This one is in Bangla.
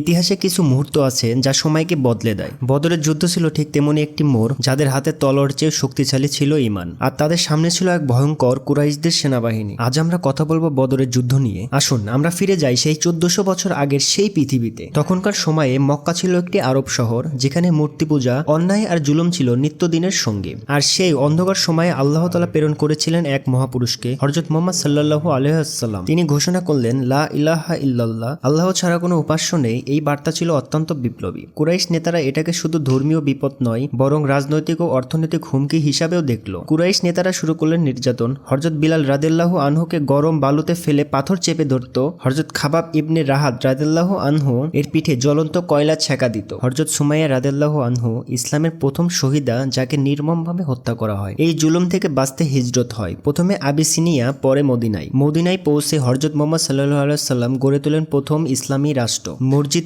ইতিহাসে কিছু মুহূর্ত আছে যা সময়কে বদলে দেয়। বদরের যুদ্ধ ছিল ঠিক তেমনি একটি মোড় যাদের হাতে তলর চেয়ে শক্তিশালী ছিল ইমান। আর তাদের সামনে ছিল এক ভয়ঙ্কর কুরাইশদের সেনাবাহিনী। আজ আমরা কথা বলব বদরের যুদ্ধ নিয়ে। আসুন, আমরা ফিরে যাই সেই চোদ্দশো বছর আগের সেই পৃথিবীতে। তখনকার সময়ে মক্কা ছিল একটি আরব শহর, যেখানে মূর্তি পূজা, অন্যায় আর জুলুম ছিল নিত্যদিনের সঙ্গে। আর সেই অন্ধকার সময়ে আল্লাহ তালা প্রেরণ করেছিলেন এক মহাপুরুষকে হরজত মোহাম্মদ সাল্লাহু আলহাম তিনি ঘোষণা করলেন, লা ইলাহা ইল্লাল্লাহ, আল্লাহ ছাড়া কোনো উপাস্য নেই এই বার্তা ছিল অত্যন্ত বিপ্লবী। কুরাইশ নেতারা এটাকে শুধু ধর্মীয় বিপদ নয়, বরং রাজনৈতিক ও অর্থনৈতিক হুমকি হিসাবেও দেখল। কুরাইশ নেতারা শুরু করলেন নির্যাতন। হরজত বিলাল রাদেল্লাহ আনহুকে গরম বালুতে ফেলে পাথর চেপে ধরত। হরজত খাবাব ইবনে রাহাত রাদেল্লাহ আনহু এর পিঠে জ্বলন্ত কয়লা ছেঁকা দিত। হরজত সুমাইয়া রাদেল্লাহ আনহু ইসলামের প্রথম শহীদা যাকে নির্মমভাবে হত্যা করা হয়। এই জুলুম থেকে বাঁচতে হিজরত হয়। প্রথমে আবিসিনিয়া, পরে মদিনায়। মদিনায় পৌঁছে হরজত মোহাম্মদ সাল্লাহ সাল্লাম গড়ে তোলেন প্রথম ইসলামী রাষ্ট্র। মসজিদ